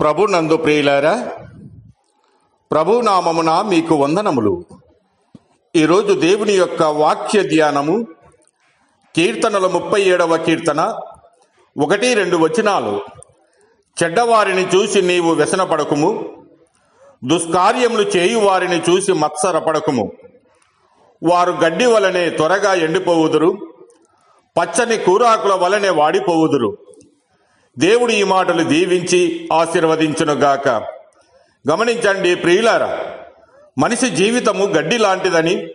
ప్రభు నందు ప్రియులారా ప్రభు నామమున మీకు వందనములు. ఈరోజు దేవుని యొక్క వాక్య ధ్యానము కీర్తనల ముప్పై ఏడవ కీర్తన ఒకటి రెండు వచనాలు. చెడ్డవారిని చూసి నీవు వ్యసనపడకుము దుష్కార్యములు చేయు వారిని చూసి మత్సరపడకుము. వారు గడ్డి వలనే త్వరగా ఎండిపోవుదురు పచ్చని కూరాకుల వలనే వాడిపోవుదురు. దేవుడు ఈ మాటలు దీవించి ఆశీర్వదించునుగాక. గమనించండి ప్రియులారా మనిషి జీవితము గడ్డి లాంటిదని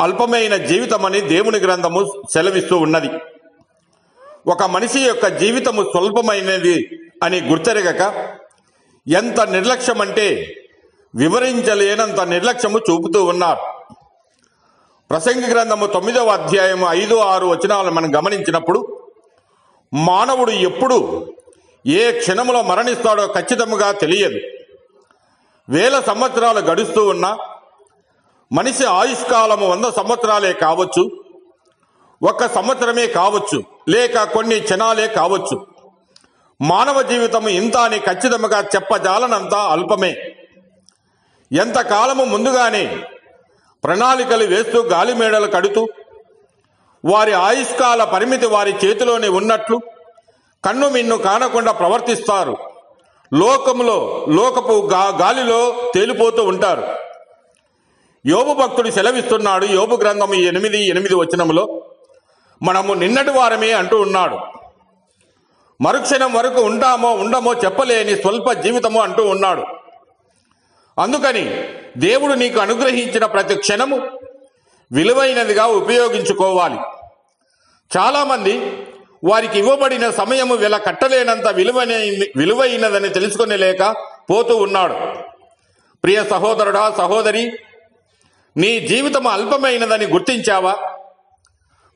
అల్పమైన జీవితమని దేవుని గ్రంథము సెలవిస్తూ ఉన్నది. ఒక మనిషి యొక్క జీవితము స్వల్పమైనది అని గుర్తెరగక ఎంత నిర్లక్ష్యం అంటే వివరించలేనంత నిర్లక్ష్యము చూపుతూ ఉన్నారు. ప్రసంగి గ్రంథము తొమ్మిదవ అధ్యాయము ఐదు ఆరు వచనాలను మనం గమనించినప్పుడు మానవుడు ఎప్పుడు ఏ క్షణములో మరణిస్తాడో ఖచ్చితంగా తెలియదు. వేల సంవత్సరాలు గడుస్తూ ఉన్నా మనిషి ఆయుష్కాలము వంద సంవత్సరాలే కావచ్చు ఒక్క సంవత్సరమే కావచ్చు లేక కొన్ని క్షణాలే కావచ్చు. మానవ జీవితం ఇంత అని ఖచ్చితంగా చెప్పజాలనంత అల్పమే. ఎంతకాలము ముందుగానే ప్రణాళికలు వేస్తూ గాలిమేడలు కడుతూ వారి ఆయుష్కాల పరిమితి వారి చేతిలోనే ఉన్నట్లు కన్ను మిన్ను కానకుండా ప్రవర్తిస్తారు. లోకములో లోకపు గాలిలో తేలిపోతూ ఉంటారు. యోబు భక్తుడు సెలవిస్తున్నాడు యోబు గ్రంథం ఎనిమిది ఎనిమిది వచనములో మనము నిన్నటి వారమే అంటూ ఉన్నాడు. మరుక్షణం వరకు ఉంటామో ఉండమో చెప్పలేని స్వల్ప జీవితము అంటూ ఉన్నాడు. అందుకని దేవుడు నీకు అనుగ్రహించిన ప్రతి క్షణము విలువైనదిగా ఉపయోగించుకోవాలి. చాలామంది వారికి ఇవ్వబడిన సమయము వెల కట్టలేనంత విలువైన విలువైనదని తెలుసుకునే లేక పోతూ ఉన్నాడు. ప్రియ సహోదరుడా సహోదరి నీ జీవితం అల్పమైనదని గుర్తించావా?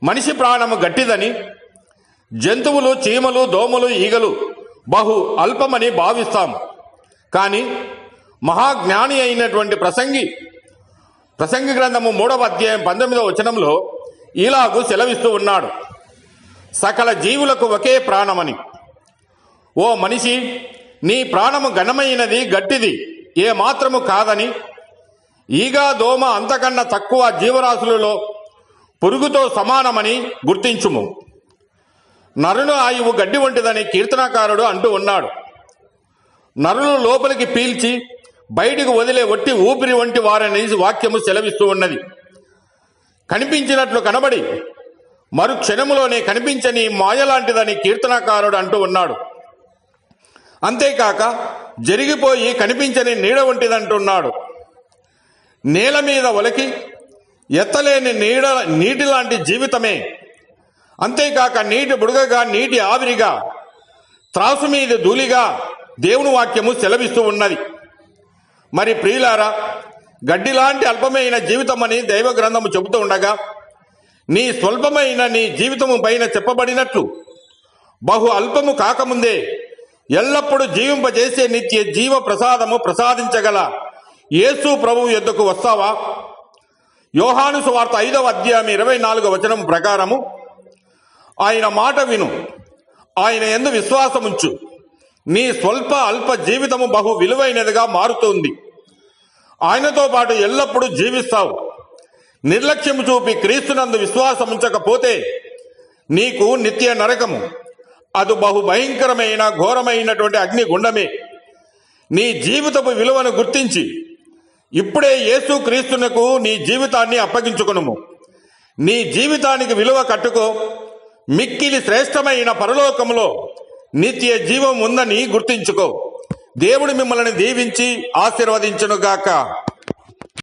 మనిషి ప్రాణము గట్టిదని జంతువులు చీమలు దోమలు ఈగలు బహు అల్పమని భావిస్తాం కానీ మహాజ్ఞాని అయినటువంటి ప్రసంగి ప్రసంగి గ్రంథము మూడవ అధ్యాయం పంతొమ్మిదవ వచనంలో ఇలాగూ సెలవిస్తూ ఉన్నాడు. సకల జీవులకు ఒకే ప్రాణమని. ఓ మనిషి నీ ప్రాణము ఘనమైనది గట్టిది ఏ మాత్రము కాదని. ఈగా దోమ అంతకన్నా తక్కువ జీవరాశులలో పురుగుతో సమానమని గుర్తించుము. నరుల ఆయువు గడ్డి వంటిదని కీర్తనాకారుడు అంటూ ఉన్నాడు. నరులు లోపలికి పీల్చి బయటికి వదిలే ఒట్టి ఊపిరి వంటి వారని వాక్యము సెలవిస్తూ ఉన్నది. కనిపించినట్లు కనబడి మరు క్షణములోనే కనిపించని మాయలాంటిదని కీర్తనకారుడు అంటూ ఉన్నాడు. అంతేకాక జరిగిపోయి కనిపించని నీడ వంటిదంటున్నాడు. నేల మీద ఒలకి ఎత్తలేని నీడ నీటి లాంటి జీవితమే. అంతేకాక నీటి బుడగగా నీటి ఆవిరిగా త్రాసు మీద ధూళిగా దేవుని వాక్యము సెలవిస్తూ ఉన్నది. మరి ప్రియులారా గడ్డి లాంటి అల్పమైన జీవితమని దైవ గ్రంథము చెబుతూ ఉండగా నీ స్వల్పమైన నీ జీవితము పైన చెప్పబడినట్లు. బహు అల్పము కాకముందే ఎల్లప్పుడూ జీవింపజేసే నిత్య జీవ ప్రసాదము ప్రసాదించగల యేసు ప్రభువు ఎద్దకు వస్తావా? యోహాను సువార్త ఐదవ అధ్యాయం ఇరవై నాలుగవ వచనం ప్రకారము ఆయన మాట విను. ఆయన ఎందు విశ్వాసముంచు. నీ స్వల్ప అల్ప జీవితము బహు విలువైనదిగా మారుతుంది. ఆయనతో పాటు ఎల్లప్పుడూ జీవిస్తావు. నిర్లక్ష్యము చూపి క్రీస్తునందు విశ్వాసం ఉంచకపోతే నీకు నిత్య నరకము. అది బహు భయంకరమైన ఘోరమైనటువంటి అగ్ని గుండమే నీ జీవితపు విలువను గుర్తించి ఇప్పుడే యేసు క్రీస్తునకు నీ జీవితాన్ని అప్పగించుకునుము. నీ జీవితానికి విలువ కట్టుకో. మిక్కిలి శ్రేష్టమైన పరలోకములో నిత్య జీవం ఉందని గుర్తించుకో. దేవుడు మిమ్మల్ని దీవించి ఆశీర్వదించునుగాక.